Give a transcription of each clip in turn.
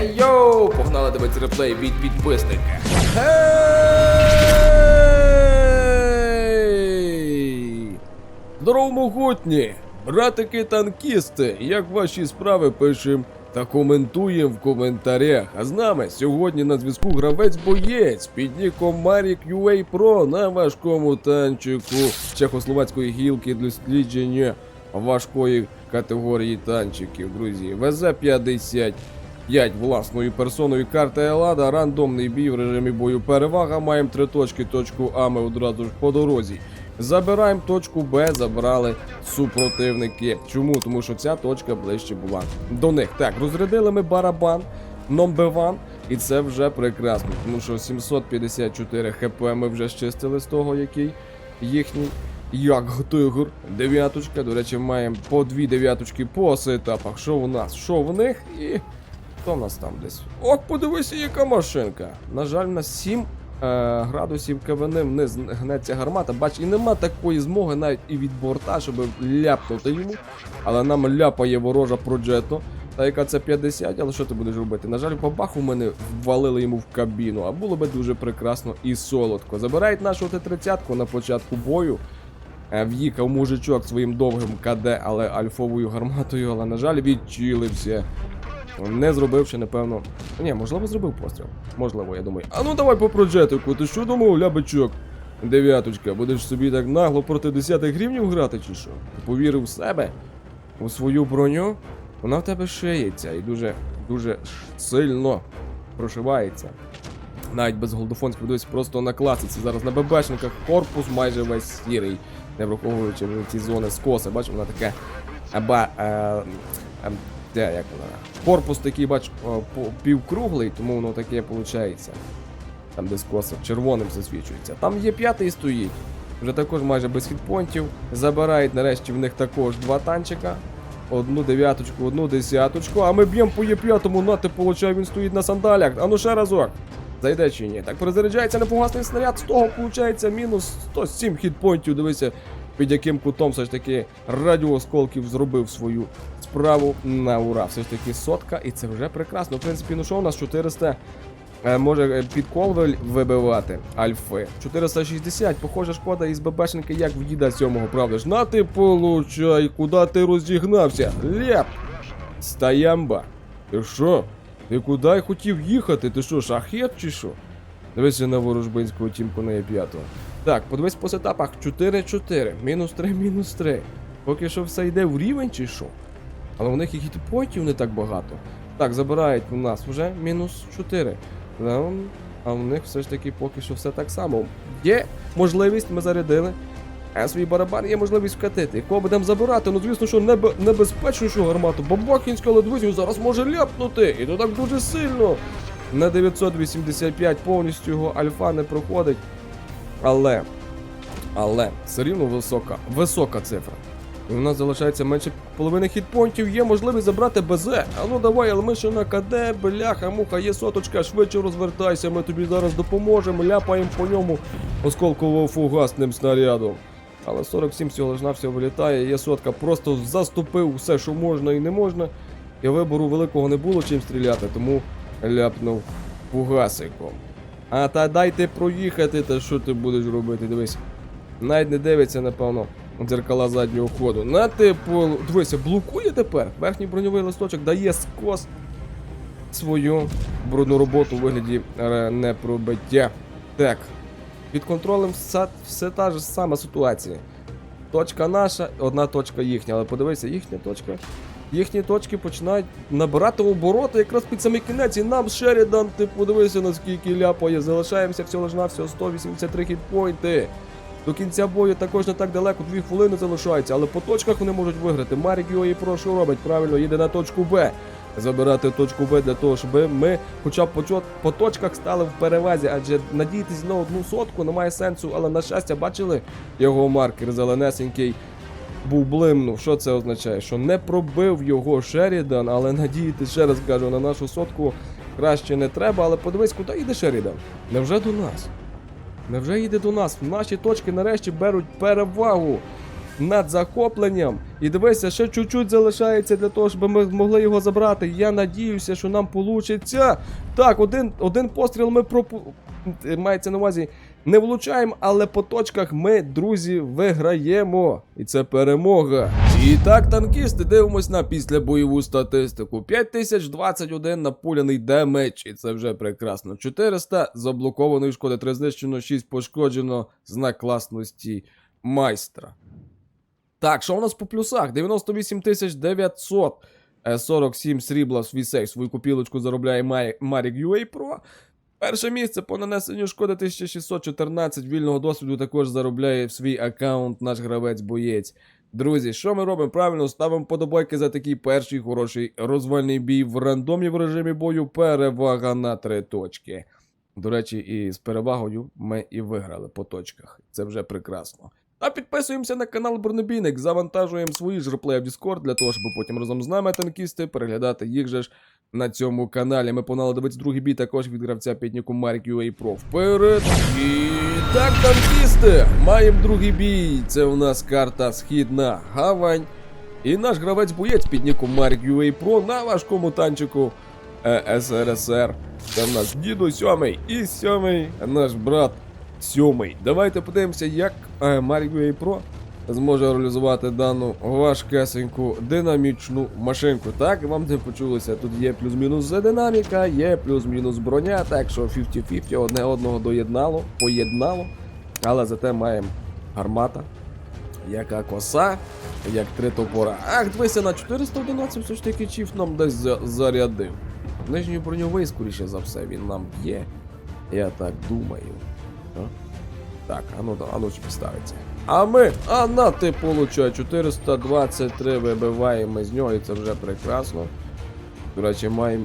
Ей йоу! Погнали дивитися реплей від підписника. Гей! Здорово, могутні! Братики танкісти! Як ваші справи пишем та коментуємо в коментарях. А з нами сьогодні на зв'язку гравець-боєць під ніком Марік UA Pro на важкому танчику чехословацької гілки дослідження важкої категорії танчиків, друзі. ВЗ-50. 5 власною персоною карта Елада, рандомний бій в режимі бою перевага. Маємо три точки, точку А ми одразу ж по дорозі. Забираємо точку Б, забрали супротивники. Чому? Тому що ця точка ближче була до них. Так, розрядили ми барабан, номбеван, і це вже прекрасно, тому що 754 хп ми вже щистили з того, який їхній. Як тигр, дев'яточка. До речі, маємо по дві дев'яточки по сетапах. Що у нас? Що в них? І Хто в нас там десь? Ох, подивися, яка машинка. На жаль, на 7 е, градусів кавини вниз гнеться гармата. Бач, і нема такої змоги навіть і від борта, щоб ляпнути йому. Але нам ляпає ворожа проджето. Та яка це 50, але що ти будеш робити? На жаль, по баху мене ввалили йому в кабіну, а було би дуже прекрасно і солодко. Забирають нашу Т-30 на початку бою. Е, В'їхав мужичок своїм довгим КД, але альфовою гарматою, але, на жаль, відчилився. Не зробивши, напевно. Ні, можливо, зробив постріл. Можливо, я думаю. А ну давай по проджетику, ти що думав, лябичок? Дев'яточка, будеш собі так нагло проти 10 гривнів грати, чи що? Ти повірив в себе, у свою броню, вона в тебе шиється і дуже, дуже сильно прошивається. Навіть без голдофонських дивись, просто на класиці. Зараз на ББшниках корпус майже весь сірий, не враховуючи ці зони скоси. Бачиш, вона таке. Аба. Е, е, де як вона? Корпус такий, бач, півкруглий, тому воно таке виходить. Там де скоси червоним засвічується. Там є п'ятий стоїть. Вже також майже без хітпонтів. Забирають нарешті в них також два танчика. Одну дев'яточку, одну десяточку. А ми б'ємо по є п'ятому, на ти получай, він стоїть на сандалях. А ну ще разок. Зайде чи ні? Так перезаряджається непогасний снаряд, з того виходить мінус 107 хітпонтів. Дивися, під яким кутом все ж таки радіоосколків зробив свою справу на ура. Все ж таки сотка, і це вже прекрасно. В принципі, ну що у нас 400 е, може е, під кол ви- вибивати альфи. 460, похоже, шкода із ББшника, як в діда сьомого, правда ж? На ти получай, куди ти розігнався? Леп! Стаямба. Ти що? Ти куди хотів їхати? Ти що, шахет чи що? Дивися на ворожбинську тімку на Е5. Так, подивись по сетапах 4-4, мінус 3, мінус 3. Поки що все йде в рівень чи що? Але у них і хітпоінтів не так багато. Так, забирають у нас вже мінус 4. Да, а у них все ж таки поки що все так само. Є можливість, ми зарядили. А свій барабан є можливість вкатити. Кого будемо забирати? Ну звісно, що небе, небезпечнішу гармату. Бабахінська ледвизю зараз може ляпнути. І то так дуже сильно. На 985 повністю його альфа не проходить. Але. Але все рівно висока, висока цифра. І у нас залишається менше половини хітпонтів, є можливість забрати БЗ. А ну давай, але ми ще КД, бляха, муха, є соточка, швидше розвертайся, ми тобі зараз допоможемо, ляпаємо по ньому осколково-фугасним снарядом. Але 47 всього лиш навсього вилітає, є сотка, просто заступив все, що можна і не можна. І вибору великого не було чим стріляти, тому ляпнув фугасиком. А та дайте проїхати, та що ти будеш робити? Дивись. Навіть не дивиться, напевно, дзеркала заднього ходу. На типу, дивися, блокує тепер. Верхній броньовий листочок дає скос свою брудну роботу у вигляді е, непробиття. Так. Під контролем все, все та ж сама ситуація. Точка наша, одна точка їхня, але подивися, їхня точка. Їхні точки починають набирати обороти якраз під самий кінець, і нам Шерідан, ти подивися, наскільки ляпає. Залишаємося всього лиш навсього 183 хітпойнти. До кінця бою також не так далеко, 2 хвилини залишаються, але по точках вони можуть виграти. Марік його і прошу робить, правильно, їде на точку Б. Забирати точку Б для того, щоб ми хоча б по точках стали в перевазі, адже надіятись на одну сотку немає сенсу, але на щастя, бачили його маркер зеленесенький був блимнув. Що це означає? Що не пробив його Шерідан, але надіятись, ще раз кажу, на нашу сотку краще не треба. Але подивись, куди йде Шерідан? Невже до нас? Невже їде до нас? Наші точки нарешті беруть перевагу. Над захопленням. І дивися, ще чуть-чуть залишається для того, щоб ми змогли його забрати. Я надіюся, що нам вийде. Так, один, один постріл ми пропу... мається на увазі. Не влучаємо, але по точках ми, друзі, виграємо. І це перемога. І так, танкісти, дивимось на післябойову статистику. 5021 напуляний демедж, і це вже прекрасно. 400 заблокованої шкоди, 3 знищено, 6 пошкоджено, знак класності майстра. Так, що у нас по плюсах? 98 900. е, 47 срібла свій сейф. Свою купілочку заробляє Marik UA Pro. Перше місце по нанесенню шкоди 1614 вільного досвіду також заробляє в свій аккаунт наш гравець-боєць. Друзі, що ми робимо? Правильно ставимо подобайки за такий перший хороший розвальний бій в рандомі в режимі бою. Перевага на три точки. До речі, і з перевагою ми і виграли по точках. Це вже прекрасно. А підписуємося на канал Бронебійник, завантажуємо свої ж в Discord для того, щоб потім разом з нами танкісти переглядати їх же ж на цьому каналі. Ми погнали дивитися другий бій також від гравця підніку Марк UA Pro. Вперед! І так, танкісти! Маємо другий бій. Це у нас карта Східна Гавань. І наш гравець боєць під ніком Марк UA Pro на важкому танчику е, СРСР. Це в нас діду сьомий і сьомий наш брат сьомий. Давайте подивимося, як е, Марк Pro зможе реалізувати дану важкесеньку динамічну машинку. Так, вам не почулося, тут є плюс-мінус динаміка, є плюс-мінус броня, так що 50-50 одне одного доєднало, поєднало. Але зате маємо гармата, яка коса, як три топора. Ах, дивися, на 411 все ж таки чіф нам десь за- зарядив. Нижній броньовий, скоріше за все, він нам б'є. Я так думаю. Так, а ну, а ну чи підставиться. А ми, а на ти получай, 423 вибиваємо з нього, і це вже прекрасно. До речі, маємо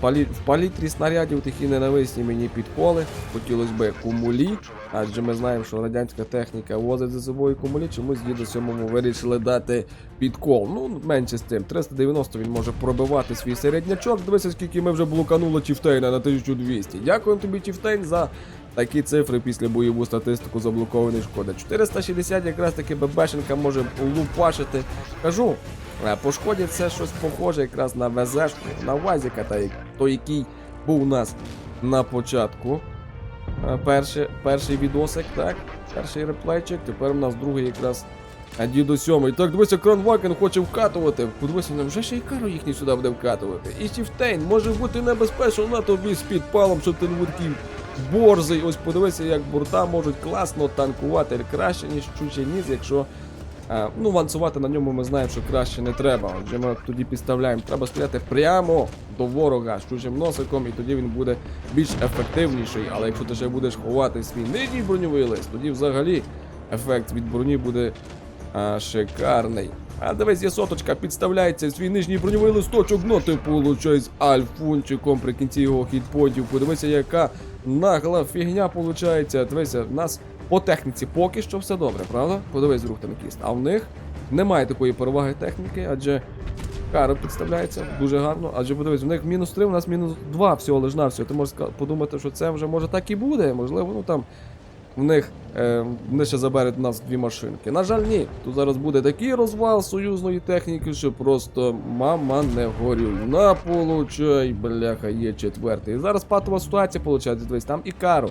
палі... в палітрі снарядів такі ненависні мені підколи. Хотілося б кумулі, адже ми знаємо, що радянська техніка возить за собою кумулі, чомусь діду сьомому вирішили дати підкол. Ну, менше з тим. 390 він може пробивати свій середнячок. Дивися, скільки ми вже блоканули Чіфтейна на 1200. Дякуємо тобі, Чіфтейн, за такі цифри після бойову статистику заблокованої шкоди. 460 якраз таки ББшенка може лупашити. Кажу, е, по шкоді це щось похоже якраз на ВЗшку, на Вазіка, та той, який був у нас на початку. Е, Перший, перший відосик, так, перший реплейчик, тепер у нас другий якраз а діду сьомий. Так, дивися, Кронвакен хоче вкатувати. Подивися, нам вже ще й кару їхній сюди буде вкатувати. І Чіфтейн може бути небезпечно на тобі з підпалом, щоб ти не борзий. Ось подивися, як борта можуть класно танкувати краще, ніж чучий ніс, якщо. Ну, вансувати на ньому ми знаємо, що краще не треба. Отже, ми тоді підставляємо. Треба стріляти прямо до ворога з чужим носиком, і тоді він буде більш ефективніший. Але якщо ти ще будеш ховати свій нижній броньовий лист, тоді взагалі ефект від броні буде а, шикарний. А дивись, є соточка, підставляється свій нижній броньовий листочок, ну ти получай з альфунчиком при кінці його хітпоінтів. Подивися, яка нагла фігня получається. Дивися, в нас по техніці поки що все добре, правда? Подивись рух танкіст. А в них немає такої переваги техніки, адже кара підставляється дуже гарно. Адже подивись, в них мінус 3, у нас мінус 2 всього лиш на. Ти можеш подумати, що це вже може так і буде. Можливо, ну там в них е, вони ще заберуть у нас дві машинки. На жаль, ні. Тут зараз буде такий розвал союзної техніки, що просто мама не горюй. На получай, бляха, є четвертий. І зараз патова ситуація виходить. Дивись, там і Каро,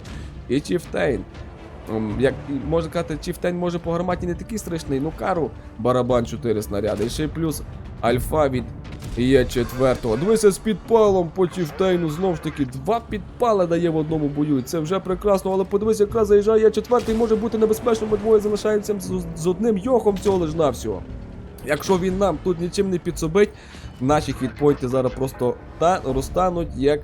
і Чіфтейн. Як можна казати, Чіфтейн може по гарматі не такий страшний, ну кару барабан 4 снаряди. І ще й плюс альфа від є четвертого. Дивися з підпалом по Чіфтейну знов ж таки два підпали дає в одному бою. Це вже прекрасно, але подивись, якраз заїжджає є четвертий, може бути небезпечно, двоє залишаємося з, з одним йохом цього лиш навсього. Якщо він нам тут нічим не підсобить, наші хітпойнти зараз просто та розтануть як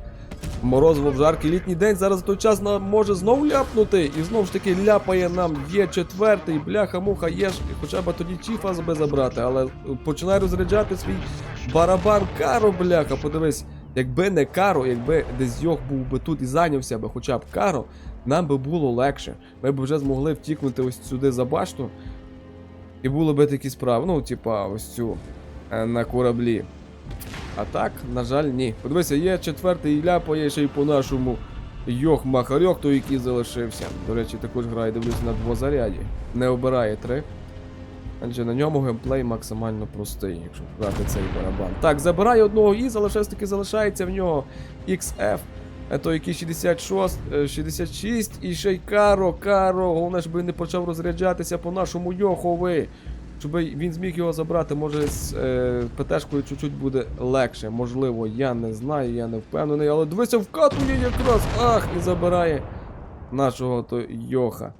морозиво в жаркий літній день. Зараз той час нам може знов ляпнути, і знов ж таки ляпає нам є четвертий, бляха-муха, є ж хоча б тоді чіфа би забрати, але починає розряджати свій барабан каро, бляха. Подивись, якби не каро, якби десь йох був би тут і зайнявся би хоча б каро, нам би було легше. Ми б вже змогли втікнути ось сюди за башту. І було би такі справи, ну, типа, ось цю е, на кораблі. А так, на жаль, ні. Подивися, є четвертий ляпає ще й по нашому Йох Махарьох, той, який залишився. До речі, також грає, дивлюся на двозаряді. Не обирає три. Адже на ньому геймплей максимально простий, якщо брати цей барабан. Так, забирає одного із, але все ж таки залишається в нього XF. е, То який 66, е, 66 і ще й Каро, Каро. Головне, щоб він не почав розряджатися по нашому Йохови. Щоб він зміг його забрати, може з е, ПТшкою чуть-чуть буде легше. Можливо, я не знаю, я не впевнений, але дивися, вкатує якраз. Ах, не забирає нашого то Йоха.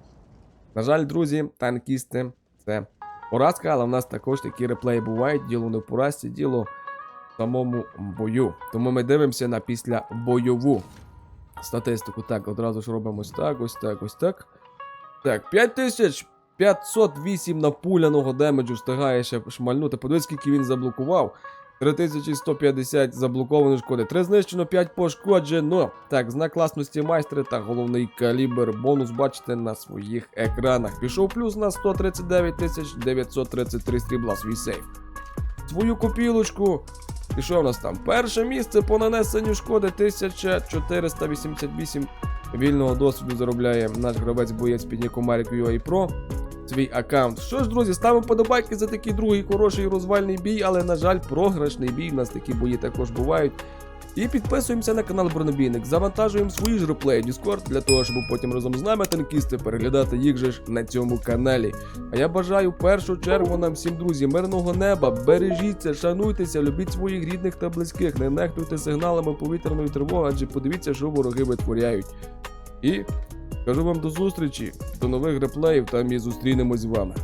На жаль, друзі, танкісти це поразка, але в нас також такі реплеї бувають. Діло не в поразці, діло в самому бою. Тому ми дивимося на після бойову статистику. Так, одразу ж робимо ось так, ось так, ось так. Так, 5508 напуляного демеджу встигає ще шмальнути. Подивись, скільки він заблокував. 3150 заблокованої шкоди. 3 знищено, 5 пошкоджено. Так, знак класності майстри та головний калібр. Бонус бачите на своїх екранах. Пішов плюс на 139 933 стрібла свій сейф. Свою копілочку. І що в нас там? Перше місце по нанесенню шкоди 1488 вільного досвіду заробляє наш гравець боєць під ніком Марік UA Pro свій аккаунт. Що ж, друзі, ставимо подобайки за такий другий хороший розвальний бій, але, на жаль, програшний бій. У нас такі бої також бувають. І підписуємося на канал Бронебійник, завантажуємо свої ж реплеї Discord для того, щоб потім разом з нами танкісти переглядати їх же ж на цьому каналі. А я бажаю в першу чергу нам всім друзі мирного неба, бережіться, шануйтеся, любіть своїх рідних та близьких, не нехтуйте сигналами повітряної тривоги, адже подивіться, що вороги витворяють. І кажу вам до зустрічі, до нових реплеїв, там і зустрінемось з вами.